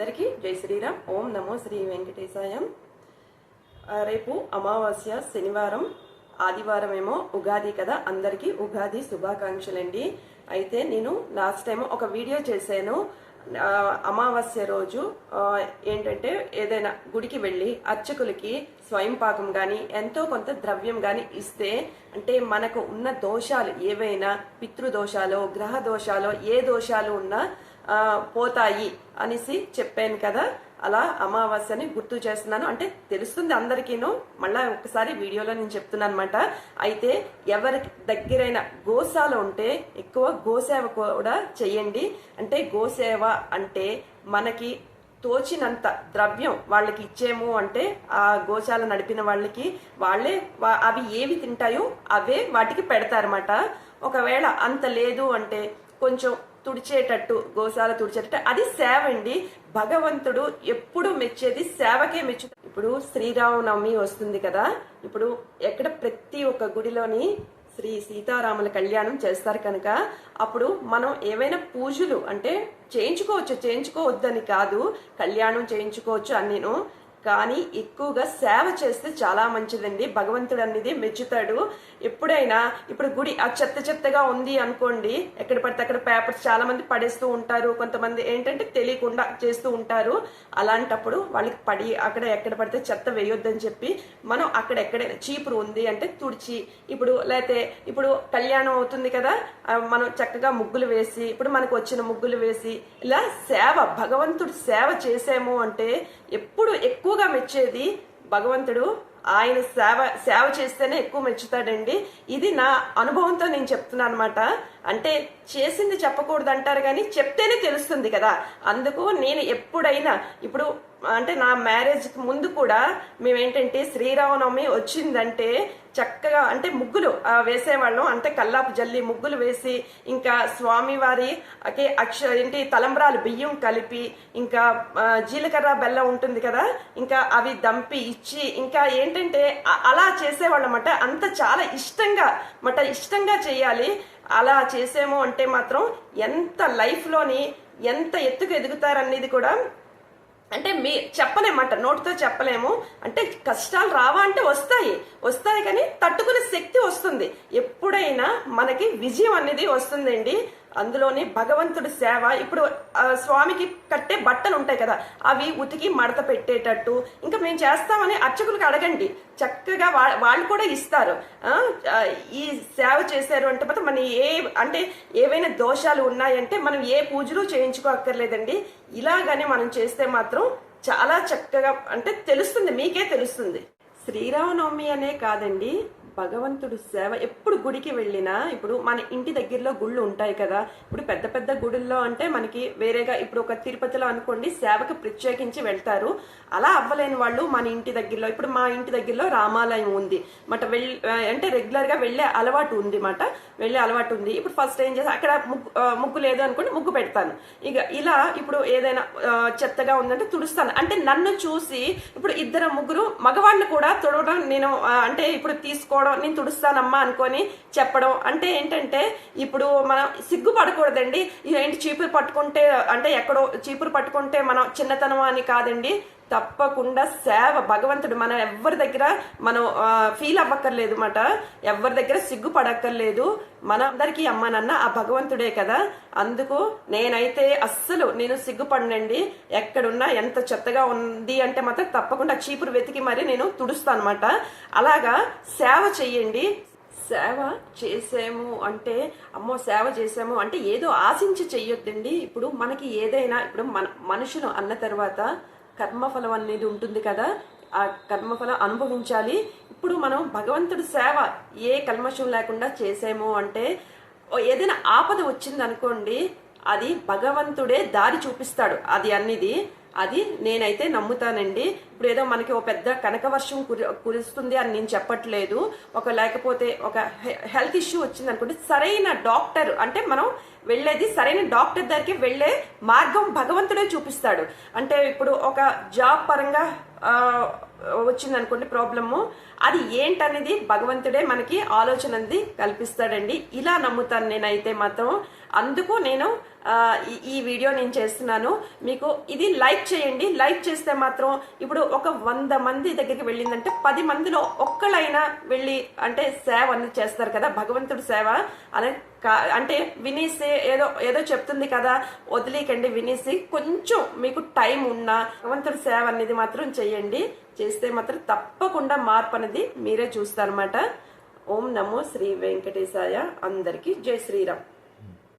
అందరికీ జై శ్రీరామ్. ఓం నమో శ్రీ వెంకటేశాయం. రేపు అమావాస్య శనివారం ఆదివారం ఏమో ఉగాది కదా. అందరికీ ఉగాది శుభాకాంక్షలండి. అయితే నేను లాస్ట్ టైం ఒక వీడియో చేశాను. అమావాస్య రోజు ఏంటంటే ఏదైనా గుడికి వెళ్ళి అర్చకులకి స్వయం పాకం కానీ ఎంతో కొంత ద్రవ్యం కానీ ఇస్తే అంటే మనకు ఉన్న దోషాలు ఏవైనా పితృదోషాలు గ్రహ దోషాలు ఏ దోషాలు ఉన్నా పోతాయి అనేసి చెప్పాను కదా. అలా అమావాస్యని గుర్తు చేస్తున్నాను. అంటే తెలుస్తుంది అందరికీను. మళ్ళా ఒకసారి వీడియోలో నేను చెప్తున్నాను అనమాట అయితే ఎవరి దగ్గరైన గోశాల ఉంటే ఎక్కువ గోసేవ కూడా చెయ్యండి అంటే గోసేవ అంటే మనకి తోచినంత ద్రవ్యం వాళ్ళకి ఇచ్చేము అంటే ఆ గోశాల నడిపిన వాళ్ళకి వాళ్ళే వా- అవి ఏవి తింటాయో అవే వాటికి పెడతారన్నమాట. ఒకవేళ అంత లేదు అంటే కొంచెం తుడిచేటట్టు గోశాల తుడిచేటట్టు. అది సేవ అండి భగవంతుడు ఎప్పుడు మెచ్చేది సేవకే మెచ్చు ఇప్పుడు శ్రీరామనవమి వస్తుంది కదా. ఇప్పుడు ఎక్కడ ప్రతి ఒక్క గుడిలోని శ్రీ సీతారాముల కళ్యాణం చేస్తారు కనుక అప్పుడు మనం ఏవైనా పూజలు అంటే చేయించుకోవచ్చు. చేయించుకోవద్దని కాదు. కళ్యాణం చేయించుకోవచ్చు అని నేను కానీ ఎక్కువగా సేవ చేస్తే చాలా మంచిదండి. భగవంతుడు అనేది మెచ్చుతాడు. ఎప్పుడైనా ఇప్పుడు గుడి ఆ చెత్త చెత్తగా ఉంది అనుకోండి ఎక్కడ పడితే అక్కడ పేపర్స్ చాలా మంది పడేస్తూ ఉంటారు. కొంతమంది ఏంటంటే తెలియకుండా చేస్తూ ఉంటారు. అలాంటప్పుడు వాళ్ళకి పడి అక్కడ ఎక్కడ పడితే చెత్త వేయొద్దని చెప్పి మనం అక్కడ ఎక్కడైనా చీపురు ఉంది అంటే తుడిచి ఇప్పుడు లేతే ఇప్పుడు కళ్యాణం అవుతుంది కదా మనం చక్కగా ముగ్గులు వేసి ఇప్పుడు మనకు వచ్చిన ముగ్గులు వేసి ఇలా సేవ భగవంతుడు సేవ చేసాము అంటే ఎప్పుడు ఎక్కువ ఎక్కువగా మెచ్చేది భగవంతుడు. ఆయన సేవ సేవ చేస్తేనే ఎక్కువ మెచ్చుతాడండి. ఇది నా అనుభవంతో నేను చెప్తున్నాను అనమాట అంటే చేసింది చెప్పకూడదు అంటారు కానీ చెప్తేనే తెలుస్తుంది కదా. అందుకు నేను ఎప్పుడైనా ఇప్పుడు అంటే నా మ్యారేజ్కి ముందు కూడా మేమేంటంటే శ్రీరామనవమి వచ్చిందంటే చక్కగా అంటే ముగ్గులు వేసేవాళ్ళం. అంటే కల్లాపు జల్లి ముగ్గులు వేసి ఇంకా స్వామివారి అక్ష ఏంటి తలంబ్రాలు బియ్యం కలిపి ఇంకా జీలకర్ర బెల్లం ఉంటుంది కదా ఇంకా అవి దంపి ఇచ్చి ఇంకా ఏంటంటే అలా అలా చేసేవాళ్ళమాట అంత చాలా ఇష్టంగా మట ఇష్టంగా చేయాలి. అలా చేసేమో అంటే మాత్రం ఎంత లైఫ్లోని ఎంత ఎత్తుకు ఎదుగుతారనేది కూడా అంటే మీ చెప్పలేమంట నోటితో చెప్పలేము. అంటే కష్టాలు రావా అంటే వస్తాయి. వస్తాయి కానీ తట్టుకునే శక్తి వస్తుంది. ఎప్పుడైనా మనకి విజయం అనేది వస్తుందండి. అందులోనే భగవంతుడి సేవ. ఇప్పుడు స్వామికి కట్టే బట్టలు ఉంటాయి కదా అవి ఉతికి మడత పెట్టేటట్టు. ఇంకా మేము చేస్తామని అర్చకులకు అడగండి. చక్కగా వా- వాళ్ళు కూడా ఇస్తారు. ఈ సేవ చేశారు అంటే మాత్రం మన ఏ అంటే ఏవైనా దోషాలు ఉన్నాయంటే మనం ఏ పూజలు చేయించుకోక్కర్లేదండి. ఇలాగనే మనం చేస్తే మాత్రం చాలా చక్కగా అంటే తెలుస్తుంది మీకే తెలుస్తుంది. శ్రీరామనవమి అనే కాదండి భగవంతుడు సేవ ఎప్పుడు గుడికి వెళ్ళినా ఇప్పుడు మన ఇంటి దగ్గరలో గుళ్ళు ఉంటాయి కదా ఇప్పుడు పెద్ద పెద్ద గుడుల్లో అంటే మనకి వేరేగా ఇప్పుడు ఒక తిరుపతిలో అనుకోండి సేవకు ప్రత్యేకించి వెళ్తారు. అలా అవ్వలేని వాళ్ళు మన ఇంటి దగ్గరలో ఇప్పుడు మా ఇంటి దగ్గరలో రామాలయం ఉంది. మాట వెళ్ళి అంటే రెగ్యులర్గా వెళ్ళే అలవాటు ఉంది మాట వెళ్ళే అలవాటు ఉంది. ఇప్పుడు ఫస్ట్ ఏం చేస్తా అక్కడ ముగ్గు ముగ్గు లేదు అనుకోండి ముగ్గు పెడతాను. ఇక ఇలా ఇప్పుడు ఏదైనా చెత్తగా ఉందంటే తుడుస్తాను. అంటే నన్ను చూసి ఇప్పుడు ఇద్దరు ముగ్గురు మగవాళ్ళు కూడా తుడవడం నేను అంటే ఇప్పుడు తీసుకో తుడుచుకోవడం నేను తుడుస్తానమ్మా అనుకొని చెప్పడం అంటే ఏంటంటే ఇప్పుడు మనం సిగ్గుపడకూడదండి. ఏంటి చీపురు పట్టుకుంటే అంటే ఎక్కడో చీపురు పట్టుకుంటే మనం చిన్నతనం అని కాదండి. తప్పకుండా సేవ భగవంతుడు మనం ఎవరి దగ్గర మనం ఫీల్ అవ్వక్కర్లేదు మాట. ఎవరి దగ్గర సిగ్గుపడక్కర్లేదు. మన అందరికీ అమ్మ నాన్న ఆ భగవంతుడే కదా. అందుకు నేనైతే అస్సలు నేను సిగ్గుపడినండి. ఎక్కడున్నా ఎంత చెత్తగా ఉంది అంటే మాత్రం తప్పకుండా చీపురు వెతికి మరి నేను తుడుస్తాను అనమాట అలాగా సేవ చెయ్యండి. సేవ చేసాము అంటే అమ్మో సేవ చేసాము అంటే ఏదో ఆశించి చెయ్యొద్దండి. ఇప్పుడు మనకి ఏదైనా ఇప్పుడు మన మనుషులు అన్న తర్వాత కర్మఫలం అనేది ఉంటుంది కదా. ఆ కర్మఫలం అనుభవించాలి. ఇప్పుడు మనం భగవంతుడి సేవ ఏ కల్మషం లేకుండా చేసేమో అంటే ఏదైనా ఆపద వచ్చిందనుకోండి అది భగవంతుడే దారి చూపిస్తాడు. అది అన్నిది. అది నేనైతే నమ్ముతానండి. ఇప్పుడు ఏదో మనకి ఒక పెద్ద కనక వర్షం కురుస్తుంది అని నేను చెప్పట్లేదు. ఒక లేకపోతే ఒక హెల్త్ ఇష్యూ వచ్చింది అనుకుంటే సరైన డాక్టర్ అంటే మనం వెళ్ళేది సరైన డాక్టర్ దగ్గరికి వెళ్ళే మార్గం భగవంతుడే చూపిస్తాడు. అంటే ఇప్పుడు ఒక జాబ్ పరంగా వచ్చింది అనుకోండి ప్రాబ్లము అది ఏంటనేది భగవంతుడే మనకి ఆలోచన అనేది కల్పిస్తాడండి. ఇలా నమ్ముతాను నేనైతే మాత్రం. అందుకు నేను ఈ- ఈ వీడియో నేను చేస్తున్నాను. మీకు ఇది లైక్ చేయండి. లైక్ చేస్తే మాత్రం ఇప్పుడు ఒక వంద మంది దగ్గరికి వెళ్ళిందంటే పది మందిలో ఒక్కళ్ళైనా వెళ్ళి అంటే సేవ అనేది చేస్తారు కదా భగవంతుడి సేవ అనే కా- అంటే వినేసి ఏదో ఏదో చెప్తుంది కదా వదిలేకండి వినేసి కొంచెం మీకు టైం ఉన్నా భగవంతుడి సేవ అనేది మాత్రం చేయండి. చేస్తే మాత్రం తప్పకుండా మార్పు అనేది మీరే చూస్తారన్నమాట. ఓం నమో శ్రీ వెంకటేశాయ. అందరికీ జై శ్రీరామ్.